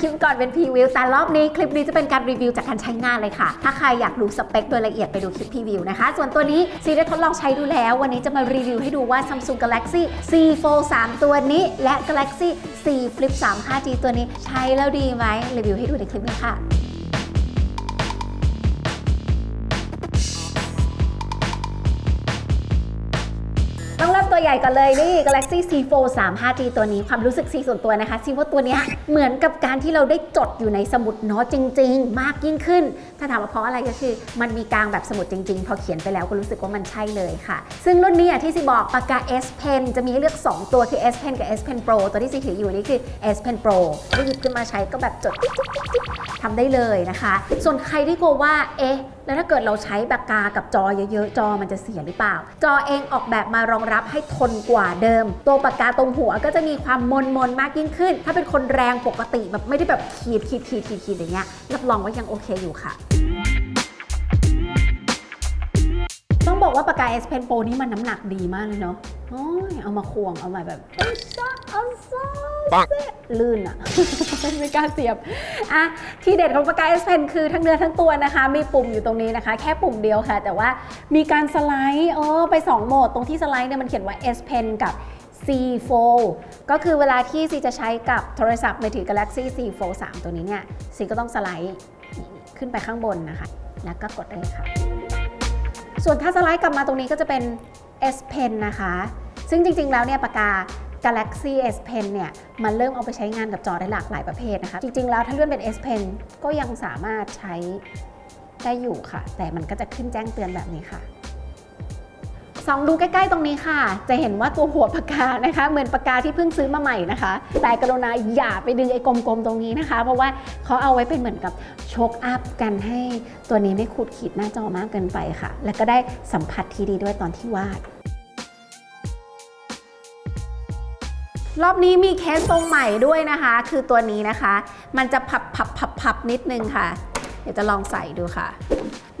คลิปก่อนเป็นพรีวิวแต่รอบนี้คลิปนี้จะเป็นการรีวิวจากการใช้งานเลยค่ะ ถ้าใครอยากรู้สเปคโดยละเอียดไปดูคลิปพรีวิวนะคะ ส่วนตัวนี้ซีได้ทดลองใช้ดูแล้ว วันนี้จะมารีวิวให้ดูว่า Samsung Galaxy C Fold 3ตัวนี้ และ Galaxy C Flip 3 5G ตัวนี้ใช้แล้วดีไหมรีวิวให้ดูในคลิปนี้ค่ะ ตัวใหญ่ก่อนเลยนี่ Galaxy C Fold 3 5G ตัวนี้ความรู้สึกซีส่วนตัวนะคะซีว่าตัวนี้เหมือนกับการที่เราได้จดอยู่ในสมุดโน้ตจริง ๆ มากยิ่งขึ้น ถ้าถามว่าเพราะอะไรก็คือ มันมีกลางแบบสมุดจริง ๆ พอเขียนไปแล้วก็รู้สึกว่ามันใช่เลยค่ะ ซึ่งรุ่นนี้ที่ซีบอกปากกา S Pen จะมีให้เลือก 2 ตัวคือ S Pen กับ S Pen Pro ตัวที่ซีถืออยู่นี่คือ S Pen Pro ก็หยิบขึ้นมาใช้ก็แบบจดทำได้เลยนะคะ ส่วนใครที่กลัวว่าเอ๊ะ แล้วถ้าเกิดเราใช้ปากกากับจอเยอะๆ จอมันจะเสียหรือเปล่า จอเองออกแบบมารองรับให้ทนกว่าเดิม ตัวปากกาตรงหัวก็จะมีความมนมนมากยิ่งขึ้น ถ้าเป็นคนแรงปกติแบบไม่ได้แบบขีดขีดขีดขีดขีดอย่างเงี้ยรับรองว่ายังโอเคอยู่ค่ะ บอกว่าปากกา S Pen Pro นี่มันน้ำหนักดีมากเลยเนาะโอ้ยเอามาควงเอามาแบบเอาซะเอาซะปังลื่นอะ ไม่กล้าเสียบอะที่เด็ดของปากกา S Pen คือทั้งเนื้อทั้งตัวนะคะ มีปุ่มอยู่ตรงนี้นะคะ แค่ปุ่มเดียวค่ะ แต่ว่ามีการสไลด์เออไป 2 โหมด ตรงที่สไลด์เนี่ยมันเขียนว่า S Pen กับ C Fold ก็คือเวลาที่ซีจะใช้กับโทรศัพท์มือถือ Galaxy C Fold 3 ตัวนี้เนี่ยซีก็ต้องสไลด์ขึ้นไปข้างบนนะคะ แล้วก็กดได้เลยค่ะ ส่วนถ้าสไลด์กลับมาตรงนี้ก็จะเป็น S Pen นะคะ ซึ่งจริงๆ แล้วเนี่ยปากกา Galaxy S Pen เนี่ยมันเริ่มเอาไปใช้งานกับจอได้หลากหลายประเภทนะคะ จริงๆ แล้วถ้าเลื่อนเป็น S Pen ก็ยังสามารถใช้ได้อยู่ค่ะ แต่มันก็จะขึ้นแจ้งเตือนแบบนี้ค่ะ ส่องดูใกล้ๆตรงนี้ค่ะ จะเห็นว่าตัวหัวปากกานะคะ เหมือนปากกาที่เพิ่งซื้อมาใหม่นะคะ แต่กรุณาอย่าไปดึงไอ้กลมๆตรงนี้นะคะ เพราะว่าเขาเอาไว้เป็นเหมือนกับโชกอัพกันให้ตัวนี้ไม่ขูดขีดหน้าจอมากเกินไปค่ะ และก็ได้สัมผัสที่ดีด้วยตอนที่วาดรอบนี้มีเคสทรงใหม่ด้วยนะคะ คือตัวนี้นะคะ มันจะพับพับพับพับนิดนึงค่ะ ดี๋ยวจะลองใส่ดูค่ะ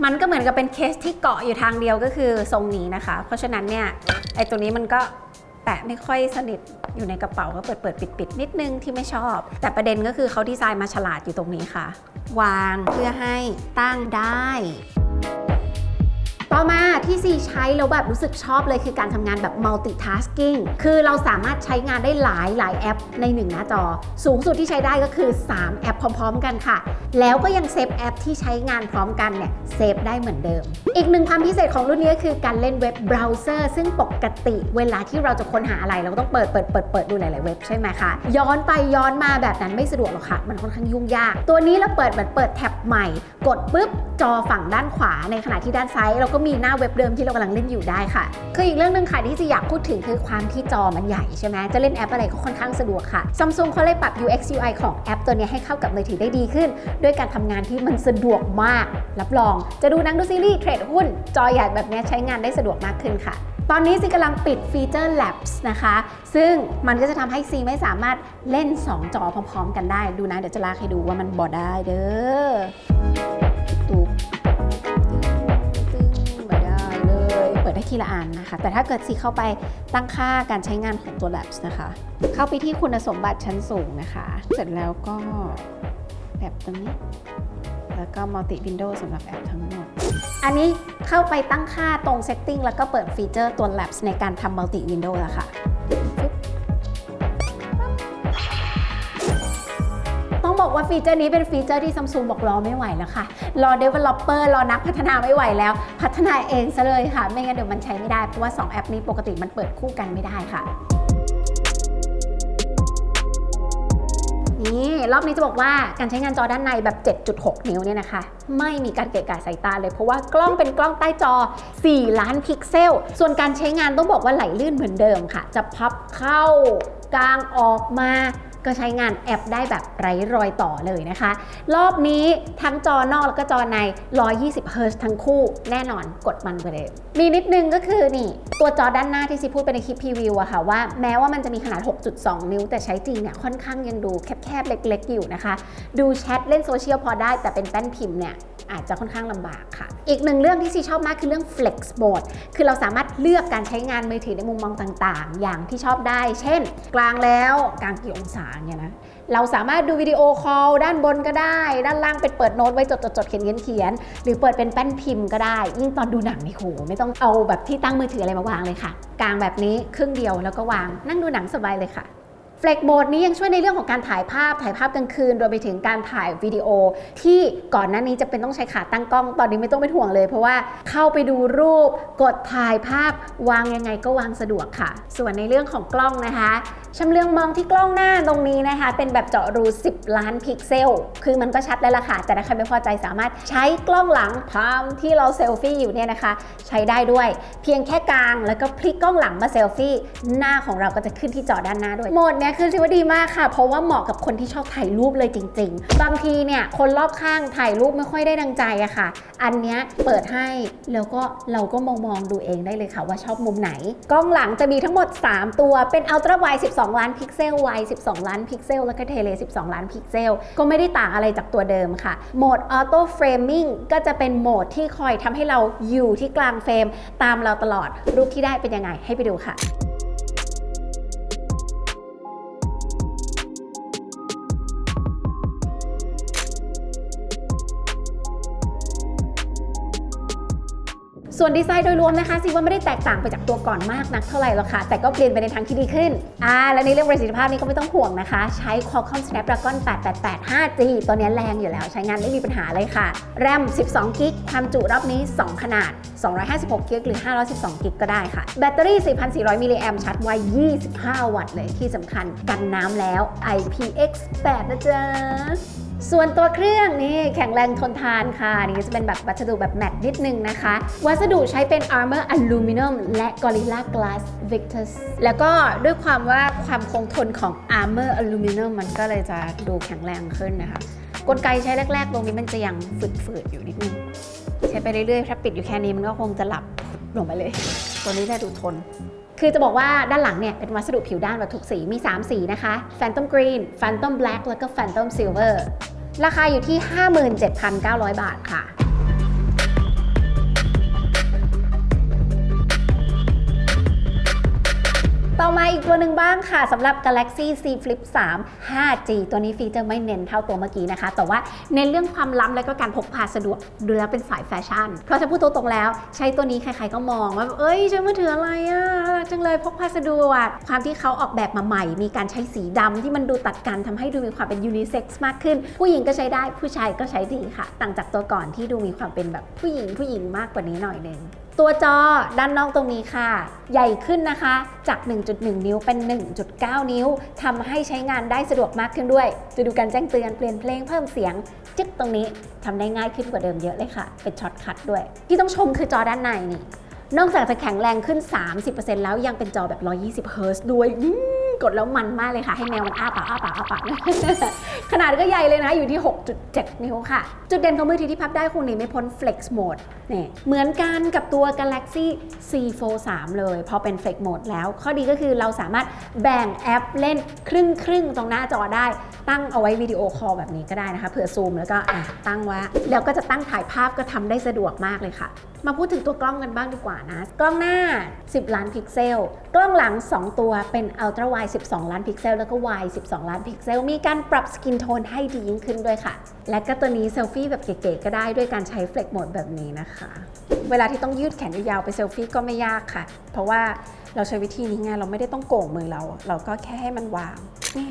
มันก็เหมือนกับเป็นเคสที่เกาะอยู่ทางเดียวก็คือทรงนี้นะคะ เพราะฉะนั้นเนี่ยไอ้ตัวนี้มันก็แตะไม่ค่อยสนิทอยู่ในกระเป๋าก็เปิดเปิดปิดปิดนิดนึงที่ไม่ชอบ แต่ประเด็นก็คือเขาดีไซน์มาฉลาดอยู่ตรงนี้ค่ะ วางเพื่อให้ตั้งได้ ต่อมาที่ซีใช้แล้วแบบรู้สึกชอบเลยคือการทำงานแบบ multitasking คือเราสามารถใช้งานได้หลายหลายแอปในหนึ่งหน้าจอ สูงสุดที่ใช้ได้ก็คือ 3 แอปพร้อม ๆ กันค่ะ แล้วก็ยังเซฟแอปที่ใช้งานพร้อมกันเนี่ยเซฟได้เหมือนเดิม อีกหนึ่งความพิเศษของรุ่นนี้ก็คือการเล่นเว็บเบราว์เซอร์ซึ่งปกติเวลาที่เราจะค้นหาอะไร เราก็ต้องเปิดเปิดเปิดเปิดดูหลาย ๆ เว็บใช่ไหมคะย้อนไปย้อนมาแบบนั้นไม่สะดวกหรอกค่ะ มันค่อนข้างยุ่งยาก ตัวนี้เราเปิดเหมือนเปิดแท็บใหม่ กดปุ๊บจอฝั่งด้านขวาในขณะที่ด้านซ้ายเราก็มีมีหน้าเว็บเดิมที่เรากำลังเล่นอยู่ได้ค่ะ คืออีกเรื่องหนึ่งค่ะที่จะอยากพูดถึงคือความที่จอมันใหญ่ใช่ไหมจะเล่นแอปอะไรก็ค่อนข้างสะดวกค่ะ Samsung เขาเลยปรับ UX UI ของแอปตัวนี้ให้เข้ากับมือถือได้ดีขึ้น ด้วยการทำงานที่มันสะดวกมาก รับรอง จะดูนังดูซีรีส์เทรดหุ้น จอใหญ่แบบนี้ใช้งานได้สะดวกมากขึ้นค่ะตอนนี้ซีกำลังปิดฟีเจอร์ Labs นะคะ ซึ่งมันก็จะทำให้ซีไม่สามารถเล่น 2 จอพร้อมๆ กันได้ ดูนะ เดี๋ยวจะลากให้ดูว่ามันบอดได้เด้อ ทีละอันนะคะ แต่ถ้าเกิดซีเข้าไปตั้งค่าการใช้งานของตัว Labs นะคะ เข้าไปที่คุณสมบัติชั้นสูงนะคะ เสร็จแล้วก็แบบตรงนี้ แล้วก็ multi window สำหรับแอปทั้งหมด อันนี้เข้าไปตั้งค่าตรง setting แล้วก็เปิดฟีเจอร์ตัว Labs ในการทำ multi window แล้วค่ะ ว่าฟีเจอร์นี้เป็นฟีเจอร์ที่ Samsung บอกรอไม่ไหวแล้วค่ะ รอ developer รอนักพัฒนาไม่ไหวแล้ว พัฒนาเองซะเลยค่ะ ไม่งั้นเดี๋ยวมันใช้ไม่ได้ เพราะว่า 2 แอปนี้ปกติมันเปิดคู่กันไม่ได้ค่ะนี่รอบนี้จะบอกว่าการใช้งานจอด้านในแบบ 7.6 นิ้วเนี่ยนะคะ ไม่มีการเกะกะสายตาเลย เพราะว่ากล้องเป็นกล้องใต้จอ 4 ล้านพิกเซล ส่วนการใช้งานต้องบอกว่าไหลลื่นเหมือนเดิมค่ะ จะพับเข้ากลางออกมา ก็ใช้งานแอปได้แบบไร้รอยต่อเลยนะคะ รอบนี้ทั้งจอนอกแล้วก็จอใน 120 Hz ทั้งคู่แน่นอนกดมันไปเลย มีนิดนึงก็คือนี่ ตัวจอด้านหน้าที่ซิพูดไปในคลิปพรีวิวอะค่ะว่าแม้ว่ามันจะมีขนาด 6.2 นิ้ว แต่ใช้จริงเนี่ยค่อนข้างยังดูแคบๆเล็ก ๆ อยู่นะคะ ดูแชทเล่นโซเชียลพอได้แต่เป็นแป้นพิมพ์เนี่ย อาจจะค่อนข้างลำบากค่ะ อีกหนึ่งเรื่องที่ซีชอบมากคือเรื่อง flex mode คือเราสามารถเลือกการใช้งานมือถือในมุมมองต่างๆ อย่างที่ชอบได้ เช่น กลางแล้วกลางกี่องศาเนี่ยนะเราสามารถดูวิดีโอคอลด้านบนก็ได้ ด้านล่างเป็นเปิดโน้ตไว้จดจดจดเขียนเขียนเขียน หรือเปิดเป็นแป้นพิมพ์ก็ได้ ยิ่งตอนดูหนังนี่โหไม่ต้องเอาแบบที่ตั้งมือถืออะไรมาวางเลยค่ะ กลางแบบนี้ครึ่งเดียวแล้วก็วางนั่งดูหนังสบายเลยค่ะ เฟลกโหมดนี้ยังช่วยในเรื่องของการถ่ายภาพถ่ายภาพกลางคืนรวมไปถึงการถ่ายวิดีโอ ที่ก่อนหน้านี้จะเป็นต้องใช้ขาตั้งกล้อง ตอนนี้ไม่ต้องเป็นห่วงเลย เพราะว่าเข้าไปดูรูปกดถ่ายภาพวางยังไงก็วางสะดวกค่ะ ส่วนในเรื่องของกล้องนะคะชำเลืองมองที่กล้องหน้าตรงนี้นะคะ เป็นแบบเจาะรู 10 ล้านพิกเซล คือมันก็ชัดแล้วล่ะค่ะ แต่ถ้าใครไม่พอใจสามารถใช้กล้องหลังพามที่เราเซลฟี่อยู่เนี่ยนะคะ ใช้ได้ด้วย เพียงแค่กลางแล้วก็พลิกกล้องหลังมาเซลฟี่ หน้าของเราก็จะขึ้นที่จอด้านหน้าด้วยโหมดเนี้ยคือถือว่าดีมากค่ะ เพราะว่าเหมาะกับคนที่ชอบถ่ายรูปเลยจริง ๆ บางทีเนี่ยคนรอบข้างถ่ายรูปไม่ค่อยได้ดังใจอะค่ะ อันเนี้ยเปิดให้แล้วก็เราก็มองมองดูเองได้เลยค่ะว่าชอบมุมไหน กล้องหลังจะมีทั้งหมด 3 ตัวเป็นอัลตร้าไว12 ล้านพิกเซลไว12 ล้านพิกเซลแล้วก็เทเล12 ล้านพิกเซลก็ไม่ได้ต่างอะไรจากตัวเดิมค่ะโหมดออโต้เฟรมมิ่งก็จะเป็นโหมดที่คอยทำให้เราอยู่ที่กลางเฟรมตามเราตลอดรูปที่ได้เป็นยังไงให้ไปดูค่ะ ส่วนดีไซน์โดยรวมนะคะซีว่าไม่ได้แตกต่างไปจากตัวก่อนมากนักเท่าไหร่หรอกค่ะ แต่ก็เปลี่ยนไปในทางที่ดีขึ้นอ่าและในเรื่องประสิทธิภาพนี้ก็ไม่ต้องห่วงนะคะ ใช้ Qualcomm Snapdragon 888 5G ตัวนี้แรงอยู่แล้วใช้งานไม่มีปัญหาเลยค่ะ แรม 12 กิกความจุรอบนี้ 2 ขนาด 256 กิกหรือ 512 กิกก็ได้ค่ะ แบตเตอรี่ 4,400 มิลลิแอมชาร์จไว25 วัตต์เลยที่สำคัญกันน้ำแล้ว IPX8 นะจ๊ะ ส่วนตัวเครื่องนี่แข็งแรงทนทานค่ะนี่จะเป็นแบบวัสดุแบบแมตต์นิดนึงนะคะ วัสดุใช้เป็น Armor Aluminum และ Gorilla Glass Victus แล้วก็ด้วยความว่าความคงทนของ Armor Aluminum มันก็เลยจะดูแข็งแรงขึ้นนะคะ กลไกใช้แรกๆ ตรงนี้มันจะยังฝืดๆอยู่นิดนึง ใช้ไปเรื่อยๆ ถ้าปิดอยู่แค่นี้มันก็คงจะหลับลงไปเลย ตัวนี้จะดูทน คือจะบอกว่าด้านหลังเนี่ยเป็นวัสดุผิวด้านแบบถูกสีมี 3 สีนะคะ Phantom Green Phantom Black แล้วก็ Phantom Silver ราคาอยู่ที่ 57,900 บาทค่ะ ต่อมาอีกตัวหนึ่งบ้างค่ะสำหรับ Galaxy Z Flip 3 5G ตัวนี้ฟีเจอร์ไม่เน้นเท่าตัวเมื่อกี้นะคะ แต่ว่าเน้นเรื่องความล้ำและก็การพกพาสะดวกดูแล้วเป็นสายแฟชั่น เพราะจะพูดตรงๆแล้ว ใช้ตัวนี้ใครๆก็มองว่า เอ้ยใช้มือถืออะไรอะน่ารักจังเลยพกพาสะดวก ความที่เขาออกแบบมาใหม่ มีการใช้สีดำที่มันดูตัดกันทำให้ดูมีความเป็นยูนิเซ็กซ์มากขึ้น ผู้หญิงก็ใช้ได้ผู้ชายก็ใช้ดีค่ะ ต่างจากตัวก่อนที่ดูมีความเป็นแบบผู้หญิงผู้หญิงมากกว่านี้หน่อยนึง ตัวจอด้านนอกตรงนี้ค่ะ ใหญ่ขึ้นนะคะ จาก 1.1 นิ้วเป็น 1.9 นิ้วทำให้ใช้งานได้สะดวกมากขึ้นด้วย จะดูการแจ้งเตือนเปลี่ยนเพลงเพิ่มเสียง จึ๊กตรงนี้ทำได้ง่ายขึ้นกว่าเดิมเยอะเลยค่ะ เป็นช็อตคัทด้วย ที่ต้องชมคือจอด้านในนี่นอกจากจะแข็งแรงขึ้น 30%แล้วยังเป็นจอแบบ 120 เฮิร์ตซ์ด้วย กดแล้วมันมากเลยค่ะ ให้แมวมันอ้าปากอ้าปากอ้าปาก ขนาดก็ใหญ่เลยนะ อยู่ที่ 6.7 นิ้วค่ะ จุดเด่นของมือถือที่พับได้คงหนีไม่พ้น Flex Mode นี่เหมือนกันกับตัว Galaxy C Fold 3เลยพอเป็น Flex Mode แล้ว ข้อดีก็คือเราสามารถแบ่งแอปเล่นครึ่งครึ่งตรงหน้าจอได้ ตั้งเอาไว้วิดีโอคอลแบบนี้ก็ได้นะคะเผื่อซูมแล้วก็ตั้งไว้แล้วก็จะตั้งถ่ายภาพก็ทำได้สะดวกมากเลยค่ะ มาพูดถึงตัวกล้องกันบ้างดีกว่านะ กล้องหน้า 10 ล้านพิกเซล กล้องหลัง 2 ตัวเป็น Ultra Wide 12 ล้านพิกเซล แล้วก็ Wide 12 ล้านพิกเซล มีการปรับสกินโทนให้ดียิ่งขึ้นด้วยค่ะ และก็ตัวนี้เซลฟี่แบบเก๋ๆก็ได้ด้วยการใช้ Flex Mode แบบนี้นะคะ เวลาที่ต้องยืดแขนยาวไปเซลฟี่ก็ไม่ยากค่ะ เพราะว่าเราใช้วิธีนี้ไงเราไม่ได้ต้องโก่งมือเรา เราก็แค่ให้มันวางนี่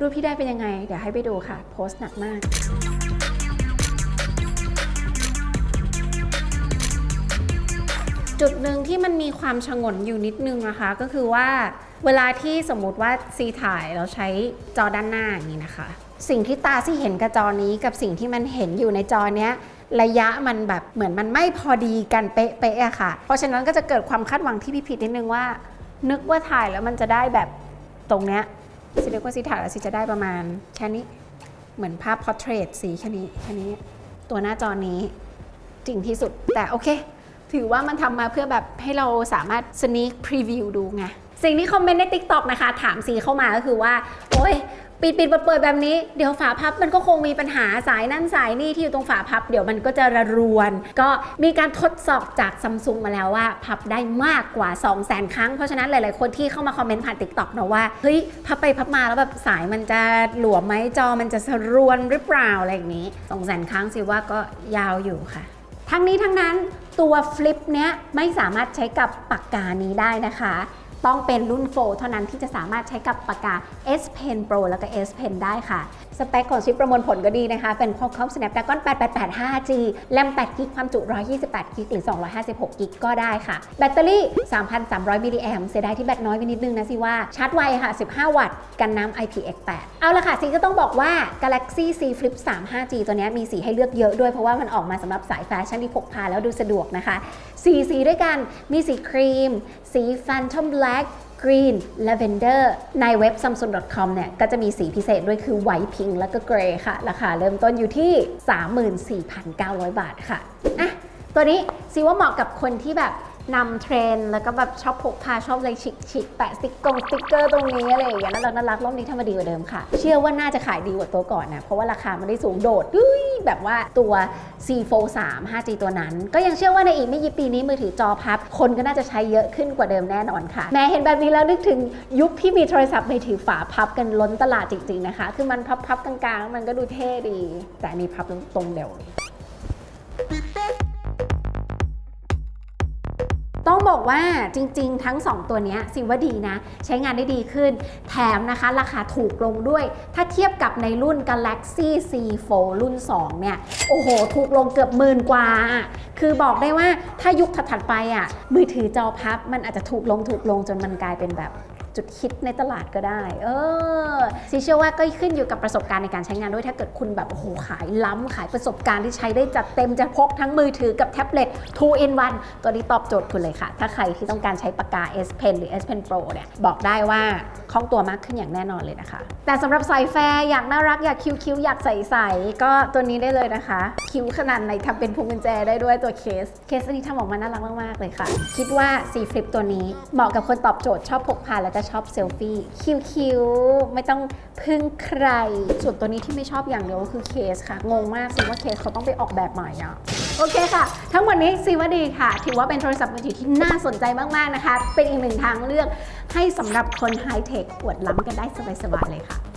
รูปที่ได้เป็นยังไง เดี๋ยวให้ไปดูค่ะ โพสต์หนักมาก จุดหนึ่งที่มันมีความชงนอยู่นิดนึงนะคะ ก็คือว่าเวลาที่สมมติว่าซีถ่ายเราใช้จอด้านหน้าอย่างนี้นะคะ สิ่งที่ตาซี่เห็นกับจอนี้กับสิ่งที่มันเห็นอยู่ในจอเนี้ยระยะมันแบบเหมือนมันไม่พอดีกันเป๊ะๆอะค่ะ เพราะฉะนั้นก็จะเกิดความคาดหวังที่ผิดๆนิดนึงว่า นึกว่าถ่ายแล้วมันจะได้แบบตรงเนี้ยซีนึกว่าซีถ่ายแล้วซีจะได้ประมาณแค่นี้เหมือนภาพพอร์เทรตสีแค่นี้แค่นี้ ตัวหน้าจอนี้จริงที่สุดแต่โอเค ถือว่ามันทำมาเพื่อแบบให้เราสามารถ sneak preview ดูไง สิ่งที่คอมเมนต์ใน TikTok นะคะ ถามซีเข้ามาก็คือว่า โอ้ยปิดปิดเปิดแบบนี้เดี๋ยวฝาพับมันก็คงมีปัญหาสายนั่นสายนี่ที่อยู่ตรงฝาพับ เดี๋ยวมันก็จะระรวน ก็มีการทดสอบจากซัมซุงมาแล้วว่า พับได้มากกว่า 2 0 0 0 0 0 ครั้ง เพราะฉะนั้นหลาย ๆ คนที่เข้ามาคอมเมนต์ผ่านติ๊กต็อกนะว่า เฮ้ย พับไปพับมาแล้วแบบสายมันจะหลวมไหมจอมันจะสรวนหรือเปล่าอะไรอย่างนี้ 2 0 0 0 0 0 ครั้งสิว่าก็ยาวอยู่ค่ะ ทั้งนี้ทั้งนั้น ตัวฟลิปเนี้ยไม่สามารถใช้กับปากกานี้ได้นะคะ ต้องเป็นรุ่นโฟเท่านั้นที่จะสามารถใช้กับปากกา S Pen Pro แล้วก็ S Pen ได้ค่ะ สเปคของชิปประมวลผลก็ดีนะคะ เป็น Qualcomm Snapdragon 8885 5G แรม8 g b ความจุ 128 g b หรือ 256 g b ก็ได้ค่ะ แบตเตอรี่ 3,300มิลลิแอมเสียดายที่แบตน้อยไปนิดนึงนะสิว่า ชาร์จไวค่ะ 15 วัตต์ กันน้ำ IPX8 เอาละค่ะซีก็ต้องบอกว่า Galaxy Z Flip 3 5G ตัวนี้มีสีให้เลือกเยอะด้วยเพราะว่ามันออกมาสำหรับสายแฟชั่นที่พกพาแล้วดูสะดวกนะคะสีสีด้วยกันมีสีครีม สี Phantom Black Green Lavender ในเว็บ samsung.com เนี่ยก็จะมีสีพิเศษด้วยคือ White Pink แล้วก็ Grey ค่ะ ราคาเริ่มต้นอยู่ที่ 34,900 บาทค่ะอะตัวนี้ซีว่าเหมาะกับคนที่แบบ นำเทรนแล้วก็แบบชอบพกพาชอบอะไรชิคๆแปะสติ๊กกงสติ๊กเกอร์ตรงนี้อะไรอย่างเงี้ยน่ารักน่ารักรอบนี้ทำมาดีกว่าเดิมค่ะ เชื่อว่าน่าจะขายดีกว่าตัวก่อนนะ เพราะว่าราคามันได้สูงโดดดุ้ยแบบว่าตัว C Fold 3 5G ตัวนั้น ก็ยังเชื่อว่าในอีกไม่กี่ปีนี้มือถือจอพับ คนก็น่าจะใช้เยอะขึ้นกว่าเดิมแน่นอนค่ะ แม้เห็นแบบนี้แล้วนึกถึงยุคที่มีโทรศัพท์มือถือฝาพับกันล้นตลาดจริงๆนะคะ คือมันพับๆกลางๆ มันก็ดูเท่ดี แต่อันนี้พับตรงเดียว ต้องบอกว่าจริงๆ ทั้ง 2 ตัวนี้สิว่าดีนะ ใช้งานได้ดีขึ้น แถมนะคะ ราคาถูกลงด้วย ถ้าเทียบกับในรุ่น Galaxy C Fold รุ่น 2 เนี่ย โอ้โห ถูกลงเกือบหมื่นกว่า คือบอกได้ว่าถ้ายุคถัดๆไปอะมือถือจอพับมันอาจจะถูกลงถูกลงจนมันกลายเป็นแบบ จุดฮิตในตลาดก็ได้ เออซีเชื่อว่าก็ขึ้นอยู่กับประสบการณ์ในการใช้งานด้วยถ้าเกิดคุณแบบ โอ้โห ขายล้ำขายประสบการณ์ที่ใช้ได้จัดเต็มจะพกทั้งมือถือกับแท็บเล็ต2 in 1ตัวนี้ตอบโจทย์คุณเลยค่ะ ถ้าใครที่ต้องการใช้ปากกา S Pen หรือ S Pen Pro เนี่ยบอกได้ว่าคล่องตัวมากขึ้นอย่างแน่นอนเลยนะคะ แต่สำหรับสายแฟร์อยากน่ารักอยากคิ้วๆอยากใสๆก็ตัวนี้ได้เลยนะคะ คิ้วขนาดไหนทำเป็นพวงกุญแจได้ด้วยตัวเคส เคสอันนี้ทำออกมาน่ารักมากๆเลยค่ะ คิดว่า C Flip ตัวนี้เหมาะกับคนตอบโจทย์ชอบพกพาแล้วก็ชอบเซลฟี่คิ้วๆ ไม่ต้องพึ่งใคร ส่วนตัวนี้ที่ไม่ชอบอย่างเดียวก็คือเคสค่ะ งงมากซิว่าเคสเขาต้องไปออกแบบใหม่อะโอเคค่ะ ทั้งหมดนี้ซีว่าดีค่ะ ถือว่าเป็นโทรศัพท์มือถือที่น่าสนใจมาก ๆ นะคะ เป็นอีกหนึ่งทางเลือกให้สำหรับคนไฮเทคอวดล้ำกันได้สบาย ๆ เลยค่ะ